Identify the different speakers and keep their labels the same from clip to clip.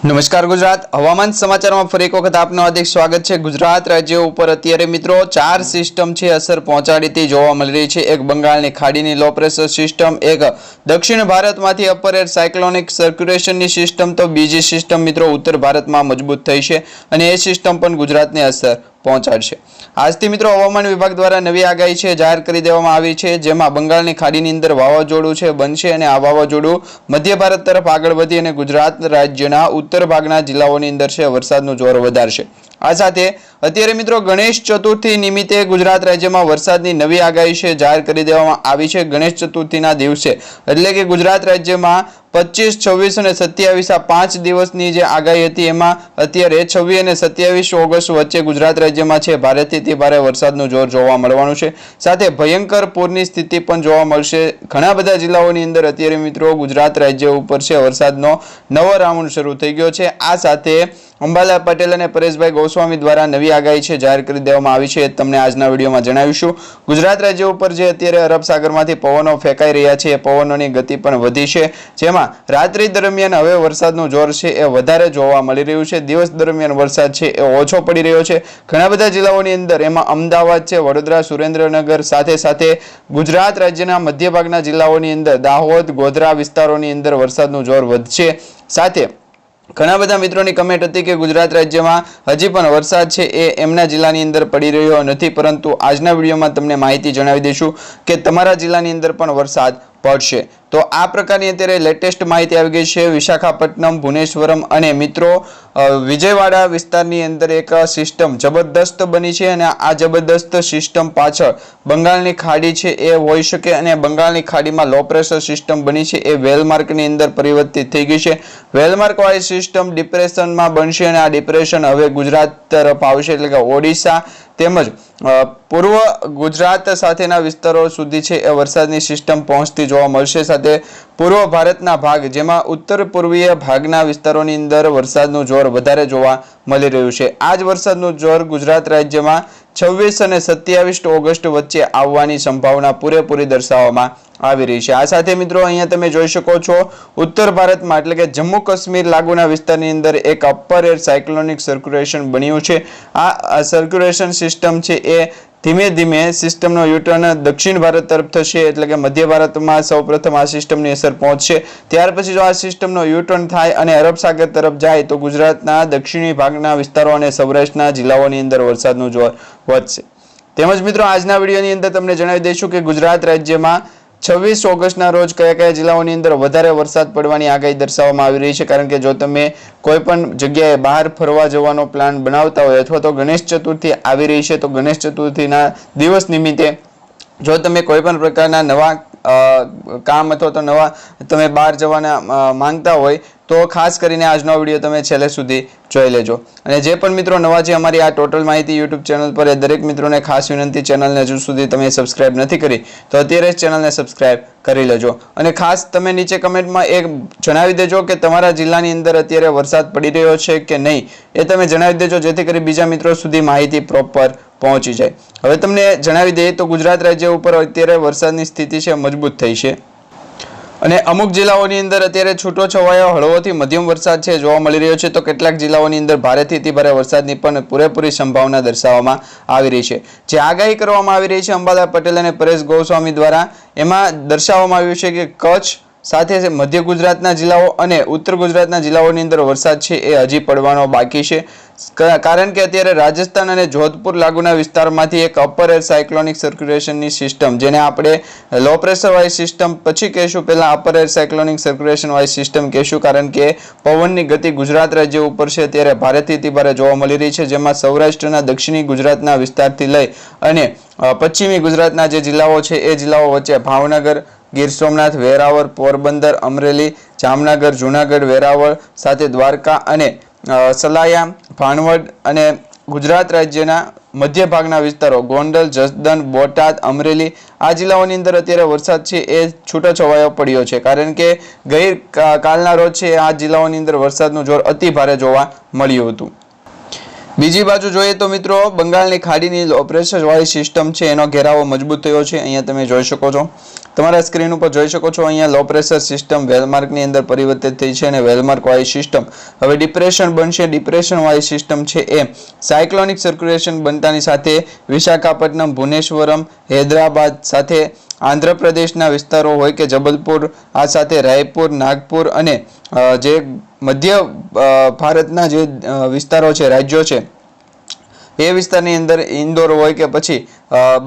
Speaker 1: નમસ્કાર ગુજરાત. હવામાન સમાચારમાં ફરી એક વખત આપનું હાર્દિક સ્વાગત છે. ગુજરાત રાજ્ય ઉપર અત્યારે મિત્રો ચાર સિસ્ટમ છે અસર પહોંચાડીતી જોવા મળી રહી છે. એક બંગાળની ખાડીની લો પ્રેશર સિસ્ટમ એક દક્ષિણ ભારતમાંથી અપર એર સાયક્લોનિક સર્ક્યુલેશનની સિસ્ટમ તો બીજી સિસ્ટમ મિત્રો ઉત્તર ભારતમાં મજબૂત થઈ છે અને એ સિસ્ટમ પણ ગુજરાતને અસર પહોંચાડશે. આજથી મિત્રો હવામાન વિભાગ દ્વારા નવી આગાહી છે, જાહેર કરી દેવામાં આવી છે, જેમાં બંગાળની ખાડીની અંદર વાવાઝોડું છે, બનશે અને આ વાવાઝોડું મધ્ય ભારત તરફ આગળ વધી અને ગુજરાત રાજ્યના ઉત્તર ભાગના જિલ્લાઓની અંદર છે, વરસાદનું જોર વધારશે. આ સાથે અત્યારે મિત્રો ગણેશ ચતુર્થી નિમિત્તે ગુજરાત રાજ્યમાં વરસાદની નવી આગાહી છે, જાહેર કરી દેવામાં આવી છે, ગણેશ ચતુર્થીના દિવસે. એટલે કે ગુજરાત રાજ્યમાં પચીસ, છવ્વીસ અને સત્યાવીસ આ પાંચ દિવસની જે આગાહી હતી, એમાં અત્યારે છવ્વીસ અને સત્યાવીસ ઓગસ્ટ વચ્ચે ગુજરાત રાજ્યમાં છે. ભારેથી તે ભારે વરસાદનું જોર જોવા મળવાનું છે. સાથે ભયંકર પૂરની સ્થિતિ પણ જોવા મળશે. ઘણા બધા જિલ્લાઓની અંદર અત્યારે મિત્રો ગુજરાત રાજ્ય ઉપર છે. વરસાદનો નવો રાઉન્ડ શરૂ થઈ ગયો છે. આ સાથે અંબાલાલ પટેલ અને પરેશભાઈ ગોસ્વામી દ્વારા નવી આગાહી છે જાહેર કરી દેવામાં આવી છે. તમને આજના વિડીયોમાં જણાવીશું. ગુજરાત રાજ્ય ઉપર જે અત્યારે અરબ સાગરમાંથી પવનો ફેંકાઈ રહ્યા છે, એ પવનોની ગતિ પણ વધી છે, જેમાં રાત્રિ દરમિયાન હવે વરસાદનું જોર છે એ વધારે જોવા મળી રહ્યું છે. દિવસ દરમિયાન વરસાદ છે એ ઓછો પડી રહ્યો છે. ઘણા બધા જિલ્લાઓની અંદર એમાં અમદાવાદ છે, વડોદરા, સુરેન્દ્રનગર, સાથે સાથે ગુજરાત રાજ્યના મધ્ય જિલ્લાઓની અંદર દાહોદ, ગોધરા વિસ્તારોની અંદર વરસાદનું જોર વધશે. સાથે ઘણા બધા મિત્રોની કમેન્ટ હતી કે ગુજરાત રાજ્યમાં હજી પણ વરસાદ છે એ એમના જિલ્લાની અંદર પડી રહ્યો નથી. પરંતુ આજના વિડીયોમાં તમને માહિતી જણાવી દઈશું કે તમારા જિલ્લાની અંદર પણ વરસાદ પડશે. તો આ પ્રકારની અત્યારે લેટેસ્ટ માહિતી આવી ગઈ છે વિશાખાપટ્ટનમ, ભુવનેશ્વરમ અને મિત્રો વિજયવાડા વિસ્તારની અંદર એક સિસ્ટમ જબરદસ્ત બની છે અને આ જબરદસ્ત સિસ્ટમ પાછળ બંગાળની ખાડી છે એ હોઈ શકે અને બંગાળની ખાડીમાં લો પ્રેશર સિસ્ટમ બની છે એ વેલમાર્કની અંદર પરિવર્તિત થઈ ગઈ છે. વેલમાર્કવાળી સિસ્ટમ ડિપ્રેશનમાં બનશે અને આ ડિપ્રેશન હવે ગુજરાત તરફ આવશે એટલે કે ઓડિશા તેમજ પૂર્વ ગુજરાત સાથેના વિસ્તારો સુધી છે એ વરસાદની સિસ્ટમ પહોંચતી જોવા મળશે. સાથે પૂર્વ ભારતના ભાગ, જેમાં ઉત્તર પૂર્વીય ભાગના વિસ્તારોની અંદર વરસાદનું જોર વધારે જોવા મળી રહ્યું છે. આ જ વરસાદનું જોર ગુજરાત રાજ્યમાં છવ્વીસ અને સત્યાવીસ ઓગસ્ટ વચ્ચે આવવાની સંભાવના પૂરેપૂરી દર્શાવવામાં આવી રહી છે. આ સાથે મિત્રો અહીંયા તમે જોઈ શકો છો, ઉત્તર ભારતમાં એટલે કે જમ્મુ કાશ્મીર લાગુના વિસ્તારની અંદર એક અપર એર સાયક્લોનિક સર્ક્યુલેશન બન્યું છે. આ સર્ક્યુલેશન સિસ્ટમ છે એ ધીમે ધીમે સિસ્ટમનો યુટર્ન દક્ષિણ ભારત તરફ થશે, એટલે કે મધ્ય ભારતમાં સૌપ્રથમ આ સિસ્ટમની અસર પહોંચશે. ત્યાર પછી જો આ સિસ્ટમનો યુટર્ન થાય અને અરબ સાગર તરફ જાય, તો ગુજરાતના દક્ષિણી ભાગના વિસ્તારો અને સૌરાષ્ટ્રના જિલ્લાઓની અંદર વરસાદનું જોર વધશે. તેમજ મિત્રો, આજના વિડીયોની અંદર તમને જણાવી દઈશું કે ગુજરાત રાજ્યમાં છવ્વીસ ઓગસ્ટના રોજ કયા કયા જિલ્લાઓની અંદર વધારે વરસાદ પડવાની આગાહી દર્શાવવામાં આવી રહી છે? કારણ કે જો તમે કોઈ પણ જગ્યાએ બહાર ફરવા જવાનો પ્લાન બનાવતા હોય અથવા તો ગણેશ ચતુર્થી આવી રહી છે, તો ગણેશ ચતુર્થીના દિવસ નિમિત્તે જો તમે કોઈ પણ પ્રકારના નવા કામ અથવા તો નવા તમે બહાર જવાના માંગતા હોય તો ખાસ કરીને આજનો વીડિયો તમે છેલ્લે સુધી જોઈ લેજો. અને જે પણ મિત્રો નવા છે, અમારી આ ટોટલ માહિતી યુટ્યુબ ચેનલ પર એ દરેક મિત્રોને ખાસ વિનંતી, ચેનલને હજુ સુધી તમે સબસ્ક્રાઇબ નથી કરી, તો અત્યારે જ ચેનલને સબસ્ક્રાઇબ કરી લેજો. અને ખાસ તમે નીચે કમેન્ટમાં એક જણાવી દેજો કે તમારા જિલ્લાની અંદર અત્યારે વરસાદ પડી રહ્યો છે કે નહીં, એ તમે જણાવી દેજો, જેથી કરી બીજા મિત્રો સુધી માહિતી પ્રોપર પહોંચી જાય. હવે તમને જણાવી દઈએ તો ગુજરાત રાજ્ય ઉપર અત્યારે વરસાદની સ્થિતિ છે, મજબૂત થઈ છે. અને અમુક જિલ્લાઓની અંદર અત્યારે છૂટો છવાયો હળવોથી મધ્યમ વરસાદ છે, જોવા મળી રહ્યો છે. તો કેટલાક જિલ્લાઓની અંદર ભારેથી અતિભારે વરસાદની પણ પૂરેપૂરી સંભાવના દર્શાવવામાં આવી રહી છે. જે આગાહી કરવામાં આવી રહી છે અંબાલા પટેલ અને પરેશ ગોસ્વામી દ્વારા, એમાં દર્શાવવામાં આવ્યું છે કે કચ્છ સાથે મધ્ય ગુજરાતના જિલ્લાઓ અને ઉત્તર ગુજરાતના જિલ્લાઓની અંદર વરસાદ છે એ હજી પડવાનો બાકી છે. કારણ કે અત્યારે રાજસ્થાન અને જોધપુર લાગુના વિસ્તારમાંથી એક અપર એર સાયક્લોનિક સર્ક્યુલેશનની સિસ્ટમ જેને આપણે લો પ્રેશર વાઇઝ સિસ્ટમ પછી કહીશું, પહેલાં upper air cyclonic circulation wise system કહીશું, કારણ કે પવનની ગતિ ગુજરાત રાજ્ય ઉપર છે, ત્યારે ભારેથી અતિ જોવા મળી રહી છે, જેમાં સૌરાષ્ટ્રના દક્ષિણી ગુજરાતના વિસ્તારથી લઈ અને પશ્ચિમી ગુજરાતના જે જિલ્લાઓ છે, એ જિલ્લાઓ વચ્ચે ભાવનગર ગીર સોમનાથ, વેરાવળ, પોરબંદર, અમરેલી, જામનગર, જુનાગઢ, વેરાવળ સાથે દ્વારકા અને સલાયા ભાણવડ અને ગુજરાત રાજ્યના મધ્ય ભાગના વિસ્તારો ગોંડલ જસદન બોટાદ, અમરેલી આ જિલ્લાઓની અંદર અત્યારે વરસાદ છે એ છૂટોછવાયો પડ્યો છે. કારણ કે ગઈ કાલના રોજ છે આ જિલ્લાઓની અંદર વરસાદનું જોર અતિ ભારે જોવા મળ્યું હતું. બીજી બાજુ જોઈએ તો મિત્રો, બંગાળની ખાડીની ઓપરેશનવાળી સિસ્ટમ છે, એનો ઘેરાવો મજબૂત થયો છે. અહીંયા તમે જોઈ શકો છો. તમારા સ્ક્રીન ઉપર જોઈ શકો છો, અહીંયા લો પ્રેશર સિસ્ટમ વેલમાર્કની અંદર પરિવર્તિત થઈ છે અને વેલમાર્ક વાળી સિસ્ટમ હવે ડિપ્રેશન બનશે. ડિપ્રેશન વાળી સિસ્ટમ છે એ સાયક્લોનિક સર્ક્યુલેશન બનતાની સાથે વિશાખાપટ્ટનમ, ભુવનેશ્વરમ, હૈદરાબાદ સાથે આંધ્રપ્રદેશના વિસ્તારો હોય કે જબલપુર, આ સાથે રાયપુર, નાગપુર અને જે મધ્ય ભારતના જે વિસ્તારો છે રાજ્યો છે એ વિસ્તારની અંદર ઇન્દોર હોય કે પછી અ,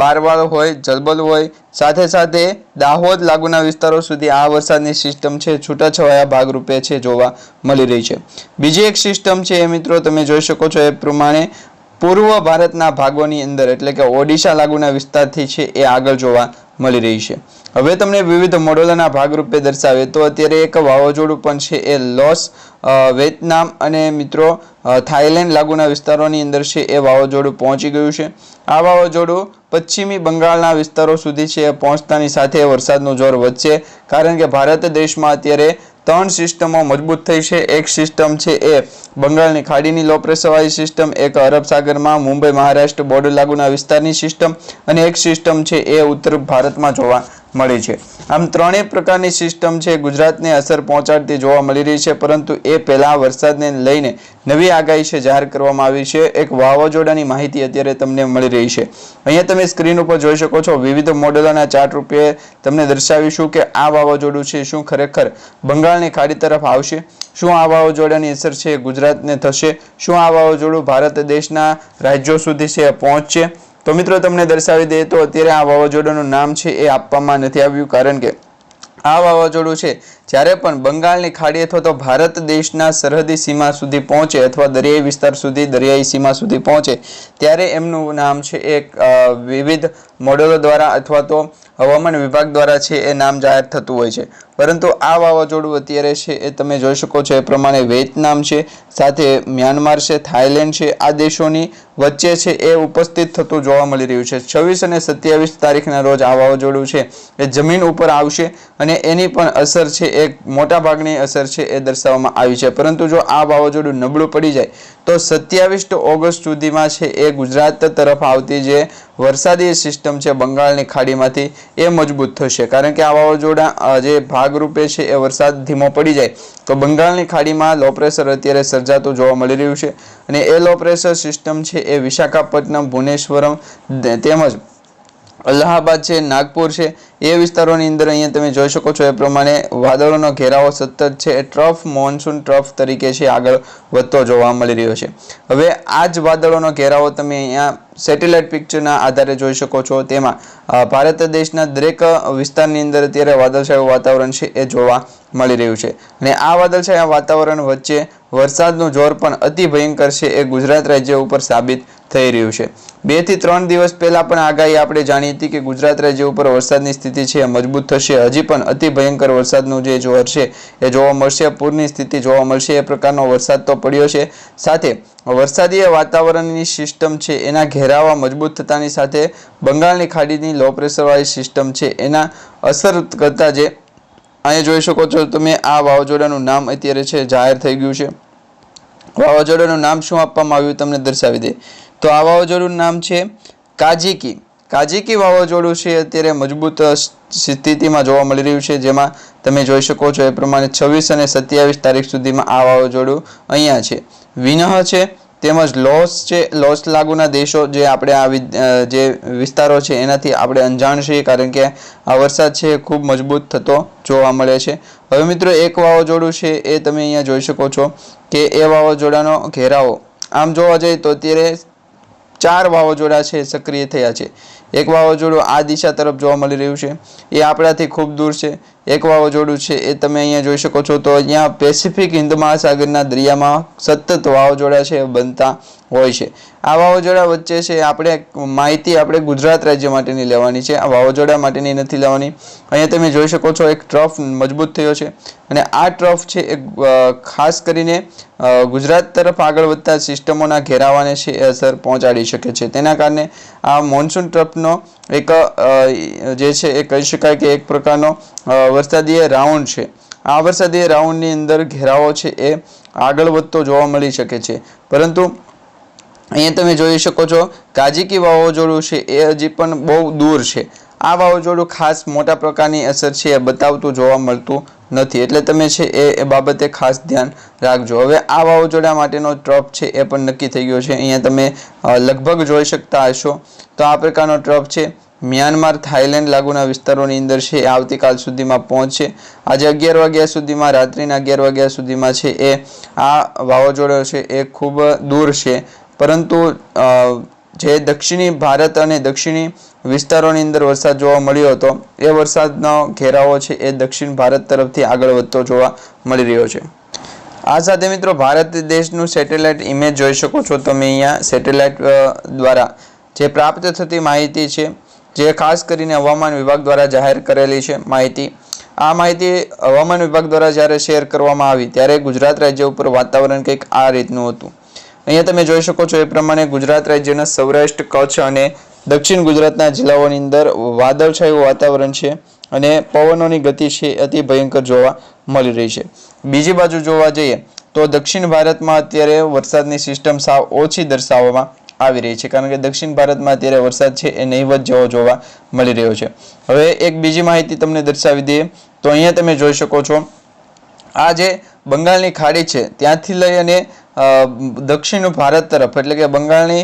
Speaker 1: હોય જલબલ હોય સાથે સાથે દાહોદ લાગુના વિસ્તારો સુધી આ વરસાદની સિસ્ટમ છે છૂટાછવાયા ભાગરૂપે છે જોવા મળી રહી છે. બીજી એક સિસ્ટમ છે એ મિત્રો તમે જોઈ શકો છો એ પ્રમાણે પૂર્વ ભારતના ભાગોની અંદર એટલે કે ઓડિશા લાગુના વિસ્તારથી છે એ આગળ જોવા મળી રહી છે. હવે તમને વિવિધ મોડલોના ભાગરૂપે દર્શાવે તો અત્યારે એક વાવાઝોડું પણ છે એ લોસ વિયેતનામ અને મિત્રો થાઇલેન્ડ લાગુના વિસ્તારોની અંદર છે એ વાવાઝોડું પહોંચી ગયું છે. આ વાવાઝોડું પશ્ચિમી બંગાળના વિસ્તારો સુધી છે પહોંચતાની સાથે વરસાદનું જોર વધશે. કારણ કે ભારત દેશમાં અત્યારે ત્રણ સિસ્ટમો મજબૂત થઈ છે. એક સિસ્ટમ છે એ બંગાળની ખાડીની લો પ્રેશરવાળી સિસ્ટમ, એક અરબ સાગરમાં મુંબઈ મહારાષ્ટ્ર બોર્ડર લાગુના વિસ્તારની સિસ્ટમ અને એક સિસ્ટમ છે એ ઉત્તર ભારતમાં જોવા મળી છે. આમ ત્રણેય પ્રકારની સિસ્ટમ છે, ગુજરાતને અસર પહોંચાડતી જોવા મળી રહી છે, પરંતુ એ પહેલાં વરસાદને લઈને નવી આગાહી છે જાહેર કરવામાં આવી છે. એક વાવાઝોડાની માહિતી અત્યારે તમને મળી રહી છે. અહીંયા તમે સ્ક્રીન ઉપર જોઈ શકો છો, વિવિધ મોડેલોના ચાર્ટ રૂપે તમને દર્શાવીશું કે આ વાવાઝોડું છે, શું ખરેખર બંગાળની ખાડી તરફ આવશે, શું આ વાવાઝોડાની અસર છે ગુજરાતને થશે, શું આ વાવાઝોડું ભારત દેશના રાજ્યો સુધી છે, પહોંચશે તો મિત્રો તમને દર્શાવી દઈએ તો અત્યારે આ વાવાઝોડાનું નામ છે એ આપવામાં નથી આવ્યું કારણ કે આ વાવાઝોડું છે જ્યારે પણ બંગાળની ખાડી અથવા તો ભારત દેશના સરહદી સીમા સુધી પહોંચે અથવા દરિયાઈ વિસ્તાર સુધી, દરિયાઈ સીમા સુધી પહોંચે, ત્યારે એમનું નામ છે એક વિવિધ મોડેલો દ્વારા અથવા તો હવામાન વિભાગ દ્વારા છે એ નામ જાહેર થતું હોય છે. પરંતુ આ વાવાઝોડું અત્યારે છે એ તમે જોઈ શકો છો એ પ્રમાણે વિયેતનામ છે, સાથે મ્યાનમાર છે, થાઇલેન્ડ છે, આ દેશોની વચ્ચે છે એ ઉપસ્થિત થતું જોવા મળી રહ્યું છે. છવ્વીસ અને સત્યાવીસ તારીખના રોજ આ વાવાઝોડું છે એ જમીન ઉપર આવશે અને એની પણ અસર છે એ મોટા ભાગની અસર છે એ દર્શાવવામાં આવી છે. પરંતુ જો આ વાવાઝોડું નબળું પડી જાય, તો સત્યાવીસ ઓગસ્ટ સુધીમાં છે એ ગુજરાત તરફ આવતી જે વરસાદી સિસ્ટમ છે બંગાળની ખાડીમાંથી એ મજબૂત થશે. કારણ કે આ વાવાઝોડા જે ભાગરૂપે છે એ વરસાદ ધીમો પડી જાય, તો બંગાળની ખાડીમાં લો પ્રેશર અત્યારે સર્જાતું જોવા મળી રહ્યું છે. અને એ લો પ્રેશર સિસ્ટમ છે એ વિશાખાપટ્ટનમ, ભુવનેશ્વરમ તેમજ અલ્હાબાદ છે, નાગપુર છે, એ વિસ્તારોની અંદર અહીંયા તમે જોઈ શકો છો એ પ્રમાણે વાદળોનો ઘેરાવો સતત છે, એ ટ્રફ મોન્સૂન ટ્રફ તરીકે છે, આગળ વધતો જોવા મળી રહ્યો છે. હવે આ જ વાદળોનો ઘેરાવો તમે અહીંયા સેટેલાઇટ પિક્ચરના આધારે જોઈ શકો છો. તેમાં ભારત દેશના દરેક વિસ્તારની અંદર અત્યારે વાદળછાયું વાતાવરણ છે, એ જોવા મળી રહ્યું છે. અને આ વાદળછાયા વાતાવરણ વચ્ચે વરસાદનું જોર પણ અતિ ભયંકર છે, એ ગુજરાત રાજ્ય ઉપર સાબિત થઈ રહ્યું છે. બેથી ત્રણ દિવસ પહેલા પણ આગાહી આપણે જાણી હતી કે ગુજરાત રાજ્ય ઉપર વરસાદની સ્થિતિ છે મજબૂત થશે. હજી પણ અતિ ભયંકર વરસાદનું જે જોર છે એ જોવા મળશે. પૂરની સ્થિતિ જોવા મળશે. એ પ્રકારનો વરસાદ તો પડ્યો છે. સાથે વરસાદીય વાતાવરણની સિસ્ટમ છે એના ઘેરાવા મજબૂત થતાની સાથે બંગાળની ખાડીની લો પ્રેશરવાળી સિસ્ટમ છે એના અસર કરતા જે અહીંયા જોઈ શકો છો તમે, આ વાવાઝોડાનું નામ અત્યારે છે જાહેર થઈ ગયું છે. વાવાઝોડાનું નામ શું આપવામાં આવ્યું તમને દર્શાવી દે. તો આ વાવાઝોડું નામ છે કાજીકી. કાજીકી વાવાઝોડું છે અત્યારે મજબૂત સ્થિતિમાં જોવા મળી રહ્યું છે, જેમાં તમે જોઈ શકો છો એ પ્રમાણે છવ્વીસ અને સત્યાવીસ તારીખ સુધીમાં આ વાવાઝોડું અહીંયા છે. વિનહ છે, તેમજ લોસ છે, લોસ લાગુના દેશો જે આપણે આ જે વિસ્તારો છે એનાથી આપણે અંજાણ છીએ, કારણ કે આ વરસાદ છે ખૂબ મજબૂત થતો જોવા મળે છે. હવે મિત્રો એક વાવાઝોડું છે એ તમે અહીંયા જોઈ શકો છો કે એ વાવાઝોડાનો ઘેરાવો. આમ જોવા જઈએ તો અત્યારે ચાર વાવાઝોડા છે, સક્રિય થયા છે. એક વાવાઝોડું આ દિશા તરફ જોવા મળી રહ્યું છે. એ આપણાથી ખૂબ દૂર છે. એક વાવાઝોડું છે એ તમે અહીંયા જોઈ શકો છો. તો અહીંયા પેસિફિક હિન્દ મહાસાગરના દરિયામાં સતત વાવાઝોડા છે, બનતા હોય છે. આ વાવાઝોડા વચ્ચે છે, આપણે માહિતી આપણે ગુજરાત રાજ્ય માટેની લેવાની છે. આ વાવાઝોડા માટેની નથી લેવાની. અહીંયા તમે જોઈ શકો છો, એક ટ્રફ મજબૂત થયો છે. અને આ ટ્રફ છે એ ખાસ કરીને ગુજરાત તરફ આગળ વધતા સિસ્ટમોના ઘેરાવાને છે, એ અસર પહોંચાડી શકે છે. તેના કારણે આ મોન્સૂન ટ્રફનો એક જે છે, એ કહી શકાય કે એક પ્રકારનો વરસાદીય રાઉન્ડ છે. આ વરસાદીય રાઉન્ડની અંદર ઘેરાવો છે એ આગળ વધતો જોવા મળી શકે છે. પરંતુ અહીંયા તમે જોઈ શકો છો કાજીકી વાવાઝોડું છે એ હજી પણ બહુ દૂર છે. આ વાવાઝોડું ખાસ મોટા પ્રકારની અસર છે એ બતાવતું જોવા મળતું નથી. એટલે તમે છે એ એ બાબતે ખાસ ધ્યાન રાખજો. હવે આ વાવાઝોડા માટેનો ટ્રપ છે એ પણ નક્કી થઈ ગયો છે. અહીંયા તમે લગભગ જોઈ શકતા હશો. તો આ પ્રકારનો ટ્રપ છે મ્યાનમાર થાઈલેન્ડ લાગુના વિસ્તારોની અંદર છે. એ આવતીકાલ સુધીમાં પહોંચશે. આજે અગિયાર વાગ્યા સુધીમાં, રાત્રિના અગિયાર વાગ્યા સુધીમાં છે એ. આ વાવાઝોડો છે એ ખૂબ દૂર છે. પરંતુ જે દક્ષિણી ભારત અને દક્ષિણી વિસ્તારોની અંદર વરસાદ જોવા મળ્યો હતો, એ વરસાદનો ઘેરાવો છે એ દક્ષિણ ભારત તરફથી આગળ વધતો જોવા મળી રહ્યો છે. આ સાથે મિત્રો, ભારત દેશનું સેટેલાઇટ ઇમેજ જોઈ શકો છો. તમે અહીંયા સેટેલાઇટ દ્વારા જે પ્રાપ્ત થતી માહિતી છે જે ખાસ કરીને હવામાન વિભાગ દ્વારા જાહેર કરેલી છે માહિતી. આ માહિતી હવામાન વિભાગ દ્વારા જ્યારે શેર કરવામાં આવી, ત્યારે ગુજરાત રાજ્ય ઉપર વાતાવરણ કંઈક આ રીતનું હતું. અહીંયા તમે જોઈ શકો છો એ પ્રમાણે ગુજરાત રાજ્યના સૌરાષ્ટ્ર, કચ્છ અને દક્ષિણ ગુજરાતના જિલ્લાઓની અંદર વાદળછાયું વાતાવરણ છે અને પવનોની ગતિ છે અતિ ભયંકર જોવા મળી રહી છે. બીજી બાજુ જોવા જઈએ, તો દક્ષિણ ભારતમાં અત્યારે વરસાદની સિસ્ટમ સાવ ઓછી દર્શાવવામાં આવી રહી છે. કારણ કે દક્ષિણ ભારતમાં અત્યારે વરસાદ છે એ નહીવત જેવો જોવા મળી રહ્યો છે. હવે એક બીજી માહિતી તમને દર્શાવી દઈએ તો અહીંયા તમે જોઈ શકો છો. આ જે બંગાળની ખાડી છે, ત્યાંથી લઈ અને દક્ષિણ ભારત તરફ, એટલે કે બંગાળની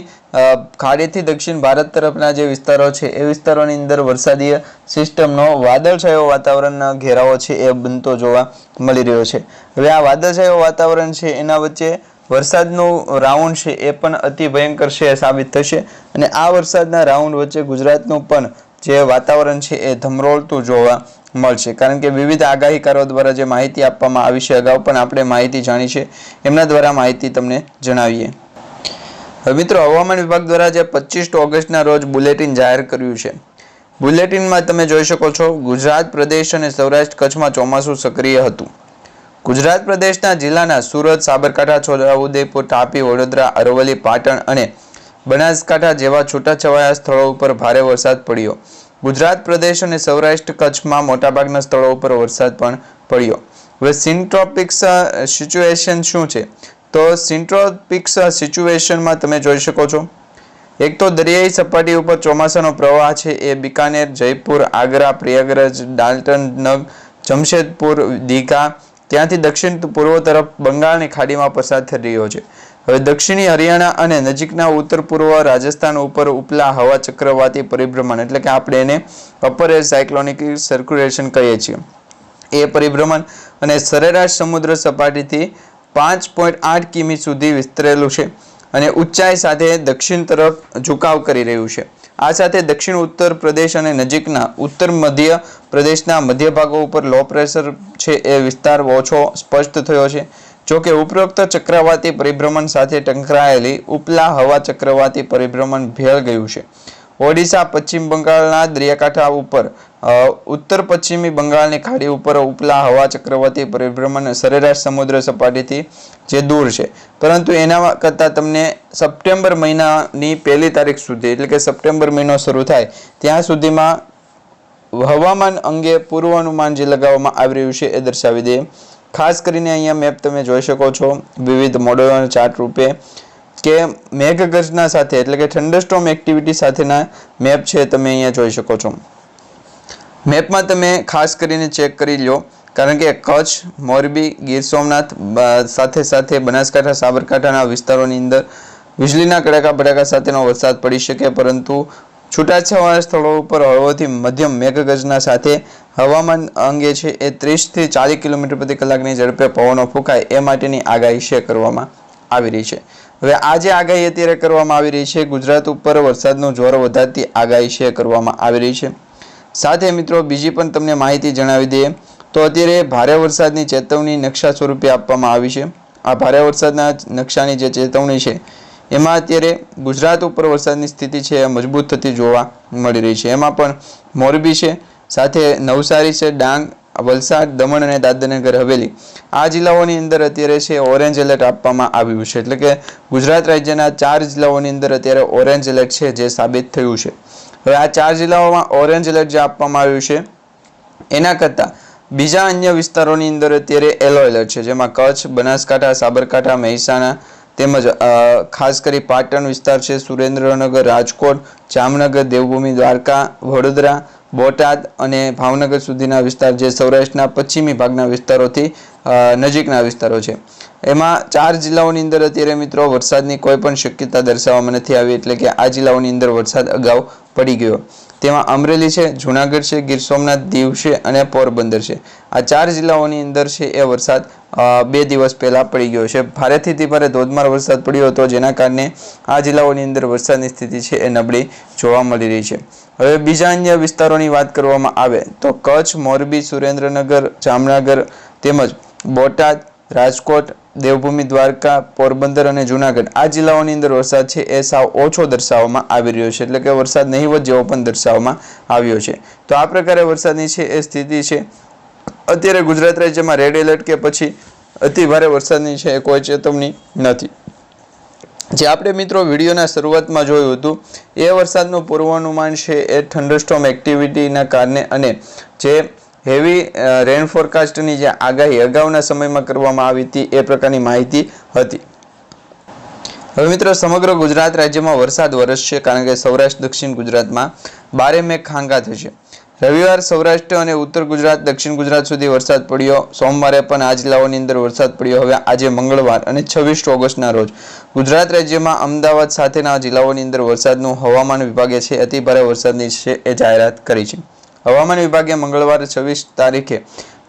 Speaker 1: ખાડીથી દક્ષિણ ભારત તરફના જે વિસ્તારો છે, એ વિસ્તારોની અંદર વરસાદીય સિસ્ટમનો વાદળછાયો વાતાવરણના ઘેરાવો છે એ બનતો જોવા મળી રહ્યો છે. હવે આ વાદળછાયો વાતાવરણ છે એના વચ્ચે વરસાદનું રાઉન્ડ છે એ પણ અતિ ભયંકર છે સાબિત થશે. અને આ વરસાદના રાઉન્ડ વચ્ચે ગુજરાતનું પણ જે વાતાવરણ છે એ ધમરોળતું જોવા મળશે. કારણ કે વિવિધ આગાહીકારો દ્વારા જે માહિતી આપવામાં આવી છે, અગાઉ પણ આપણે માહિતી જાણી છે. એમના દ્વારા માહિતી તમને જણાવીએ. હવે મિત્રો, હવામાન વિભાગ દ્વારા જે પચીસ ઓગસ્ટના રોજ બુલેટિન જાહેર કર્યું છે. બુલેટિનમાં તમે જોઈ શકો છો, ગુજરાત પ્રદેશ અને સૌરાષ્ટ્ર કચ્છમાં ચોમાસું સક્રિય હતું. ગુજરાત પ્રદેશના જિલ્લાના સુરત, સાબરકાંઠા છોટાઉદેપુર તાપી, વડોદરા, અરવલ્લી, પાટણ અને બનાસકાંઠા જેવા છૂટાછવાયા સ્થળો ઉપર ભારે વરસાદ પડ્યો. ગુજરાત પ્રદેશ અને સૌરાષ્ટ્ર કચ્છમાં મોટાભાગના સ્થળો ઉપર વરસાદ પણ પડ્યો. હવે સિન્ટ્રોપિક્સ સિચ્યુએશન શું છે? તો સિન્ટ્રોપિક્સ સિચ્યુએશનમાં તમે જોઈ શકો છો. એક તો દરિયાઈ સપાટી ઉપર ચોમાસાનો પ્રવાહ છે. એ બિકાનેર, જયપુર, આગ્રા, પ્રયાગરાજ ડાલ્ટનનગ જમશેદપુર, દીઘા ત્યાંથી દક્ષિણ પૂર્વ તરફ બંગાળની ખાડીમાં પસાર થઈ રહ્યો છે. હવે દક્ષિણી હરિયાણા અને નજીકના ઉત્તર પૂર્વ રાજસ્થાન ઉપર ઉપલા હવા ચક્રવાતી પરિભ્રમણ, એટલે કે આપણે એને અપર એર સાયક્લોનિક સર્ક્યુલેશન કહીએ છીએ. એ પરિભ્રમણ અને સરેરાશ સમુદ્ર સપાટીથી પાંચ પોઈન્ટ આઠ કિમી સુધી વિસ્તરેલું છે અને ઊંચાઈ સાથે દક્ષિણ તરફ ઝુકાવ કરી રહ્યું છે. આ સાથે દક્ષિણ ઉત્તર પ્રદેશ અને નજીકના ઉત્તર મધ્ય પ્રદેશના મધ્ય ભાગો ઉપર લો પ્રેશર છે એ વિસ્તાર ઓછો સ્પષ્ટ થયો છે. જો કે ઉપરોક્ત ચક્રવાતી પરિભ્રમણ સાથે ટંકરાયેલી ઉપલા હવા ચક્રવાતી પરિભ્રમણ ભેળ ગયું છે. ઓડિશા, પશ્ચિમ બંગાળના દરિયાકાંઠા ઉપર ઉત્તર પશ્ચિમી બંગાળની ખાડી ઉપર ઉપલા હવા ચક્રવાતી પરિભ્રમણ સરેરાશ સમુદ્ર સપાટીથી જે દૂર છે. પરંતુ એના કરતાં તમને સપ્ટેમ્બર મહિનાની પહેલી તારીખ સુધી, એટલે કે સપ્ટેમ્બર મહિનો શરૂ થાય, ત્યાં સુધીમાં હવામાન અંગે પૂર્વાનુમાન જે લગાવવામાં આવી રહ્યું છે એ દર્શાવી દઈએ. ખાસ કરીને અહીંયા મેપ તમે જોઈ શકો છો. વિવિધ મોડલોના ચાર્ટ રૂપે કે મેઘગર્જના સાથે, એટલે કે થંડરસ્ટોમ એક્ટિવિટી સાથેના મેપ છે, તમે અહીંયા જોઈ શકો છો. મેપમાં તમે ખાસ કરીને ચેક કરી લો કારણ કે કચ્છ, મોરબી, ગીર સોમનાથ સાથે સાથે બનાસકાંઠા, સાબરકાંઠાના વિસ્તારોની અંદર વીજળીના કડાકા ભડાકા સાથેનો વરસાદ પડી શકે, પરંતુ છૂટાછવાયા સ્થળો ઉપર હળવોથી મધ્યમ મેઘગર્જના સાથે હવામાન અંગે છે, એ ત્રીસથી ચાલીસ કિલોમીટર પ્રતિ કલાકની ઝડપે પવનો ફૂંકાય, એ માટેની આગાહી છે, કરવામાં આવી રહી છે. હવે આ જે આગાહી અત્યારે કરવામાં આવી રહી છે. ગુજરાત ઉપર વરસાદનો જોર વધારતી આગાહી છે કરવામાં આવી રહી છે. સાથે મિત્રો, બીજી પણ તમને માહિતી જણાવી દઈએ તો અત્યારે ભારે વરસાદની ચેતવણી નકશા સ્વરૂપે આપવામાં આવી છે. આ ભારે વરસાદના નકશાની જે ચેતવણી છે, એમાં અત્યારે ગુજરાત ઉપર વરસાદની સ્થિતિ છે એ મજબૂત થતી જોવા મળી રહી છે. એમાં પણ મોરબી છે, સાથે નવસારી છે, ડાંગ વલસાડ, દમણ અને દાદરનગર હવેલી આ જિલ્લાઓની અંદર અત્યારે છે ઓરેન્જ એલર્ટ આપવામાં આવ્યું છે. એટલે કે ગુજરાત રાજ્યના ચાર જિલ્લાઓની અંદર અત્યારે ઓરેન્જ એલર્ટ છે જે સાબિત થયું છે. હવે આ ચાર જિલ્લાઓમાં ઓરેન્જ એલર્ટ જે આપવામાં આવ્યું છે, એના કરતાં બીજા અન્ય વિસ્તારોની અંદર અત્યારે યલો એલર્ટ છે, જેમાં કચ્છ, બનાસકાંઠા, સાબરકાંઠા, મહેસાણા તેમજ ખાસ કરી પાટણ વિસ્તાર છે, સુરેન્દ્રનગર, રાજકોટ, જામનગર, દેવભૂમિ, દ્વારકા, વડોદરા બોટાદ અને ભાવનગર સુધીના વિસ્તાર જે સૌરાષ્ટ્રના પશ્ચિમી ભાગના વિસ્તારોથી નજીકના વિસ્તારો છે. એમાં ચાર જિલ્લાઓની અંદર અત્યારે મિત્રો વરસાદની કોઈ પણ શક્યતા દર્શાવવામાં નથી આવી, એટલે કે આ જિલ્લાઓની અંદર વરસાદ અગાઉ પડી ગયો. તેમાં અમરેલી છે, જુનાગઢ છે, ગીર સોમનાથ, દીવ છે અને પોરબંદર છે. આ ચાર જિલ્લાઓની અંદર છે એ વરસાદ બે દિવસ પહેલાં પડી ગયો છે. ભારેથી ભારે ધોધમાર વરસાદ પડ્યો હતો, જેના કારણે આ જિલ્લાઓની અંદર વરસાદની સ્થિતિ છે એ નબળી જોવા મળી રહી છે. હવે બીજા અન્ય વિસ્તારોની વાત કરવામાં આવે તો કચ્છ, મોરબી, સુરેન્દ્રનગર, જામનગર તેમજ બોટાદ રાજકોટ, દેવભૂમિ, દ્વારકા, પોરબંદર અને જુનાગઢ. આ જિલ્લાઓની અંદર વરસાદ છે એ સાવ ઓછો દર્શાવવામાં આવી રહ્યો છે. એટલે કે વરસાદ નહીવત જેવો પણ દર્શાવવામાં આવ્યો છે. તો આ પ્રકારે વરસાદની છે એ સ્થિતિ છે. અત્યારે ગુજરાત રાજ્યમાં રેડ એલર્ટ કે પછી અતિ ભારે વરસાદની છે એ કોઈ ચેતવણી નથી. જે આપણે મિત્રો વિડીયોના શરૂઆતમાં જોયું હતું, એ વરસાદનું પૂર્વાનુમાન છે એ થંડરસ્ટોમ એક્ટિવિટીના કારણે અને જે હેવી રેન ફોરકાસ્ટની જે આગાહી અગાઉના સમયમાં કરવામાં આવી હતી એ પ્રકારની માહિતી હતી. હવે મિત્રો સમગ્ર ગુજરાત રાજ્યમાં વરસાદ વરસશે કારણ કે સૌરાષ્ટ્ર, દક્ષિણ ગુજરાતમાં બારે મેઘ ખાંગા થશે રવિવાર સૌરાષ્ટ્ર અને ઉત્તર ગુજરાત, દક્ષિણ ગુજરાત સુધી વરસાદ પડ્યો. સોમવારે પણ આ જિલ્લાઓની અંદર વરસાદ પડ્યો. હવે આજે મંગળવાર અને છવ્વીસ ઓગસ્ટના રોજ ગુજરાત રાજ્યમાં અમદાવાદ સાથેના જિલ્લાઓની અંદર વરસાદનું હવામાન વિભાગે છે અતિભારે વરસાદની છે એ જાહેરાત કરી છે. હવામાન વિભાગે મંગળવારે છવ્વીસ તારીખે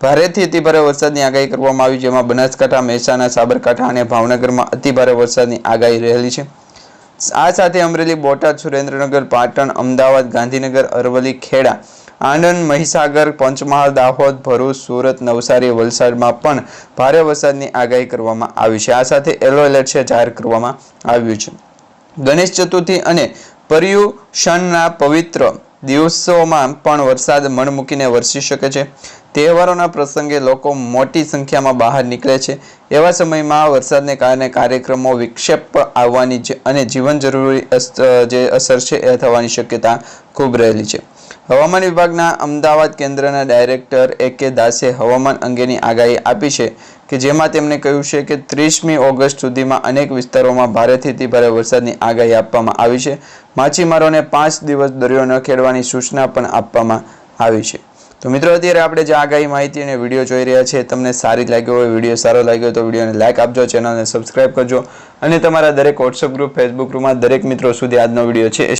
Speaker 1: ભારેથી અતિભારે વરસાદની આગાહી કરવામાં આવી, જેમાં બનાસકાંઠા, મહેસાણા, સાબરકાંઠા અને ભાવનગરમાં અતિભારે વરસાદની આગાહી રહેલી છે. આ સાથે અમરેલી, બોટાદ, સુરેન્દ્રનગર, પાટણ, અમદાવાદ, ગાંધીનગર, અરવલ્લી, ખેડા, આણંદ, મહીસાગર, પંચમહાલ, દાહોદ, ભરૂચ, સુરત, નવસારી, વલસાડમાં પણ ભારે વરસાદની આગાહી કરવામાં આવી છે. આ સાથે યલો એલર્ટ છે, જાહેર કરવામાં આવ્યું છે. ગણેશ ચતુર્થી અને પર્યુષણના પવિત્ર દિવસોમાં પણ વરસાદ મણ મૂકીને વરસી શકે છે. તહેવારોના પ્રસંગે લોકો મોટી સંખ્યામાં બહાર નીકળે છે. એવા સમયમાં વરસાદને કારણે કાર્યક્રમો વિક્ષેપ આવવાની અને જીવન જરૂરી જે અસર છે એ થવાની શક્યતા ખૂબ રહેલી છે. હવામાન વિભાગના અમદાવાદ કેન્દ્રના ડાયરેક્ટર એ કે દાસે હવામાન અંગેની આગાહી આપી છે. કે જેમાં તેમણે કહ્યું છે કે ત્રીસમી ઓગસ્ટ સુધીમાં અનેક વિસ્તારોમાં ભારેથી ભારે વરસાદની આગાહી આપવામાં આવી છે. માછીમારોને પાંચ દિવસ દરિયો ન ખેડવાની સૂચના પણ આપવામાં આવી છે. તો મિત્રો, અત્યારે આપણે જે આગાહી માહિતી અને વીડિયો જોઈ રહ્યા છે તમને સારી લાગ્યો હોય, વીડિયો સારો લાગ્યો તો વિડીયોને લાઇક આપજો, ચેનલને સબસ્ક્રાઇબ કરજો. અને તમારા દરેક વોટ્સઅપ ગ્રુપ ફેસબુક ગ્રુપમાં દરેક મિત્રો સુધી આજનો વીડિયો છે.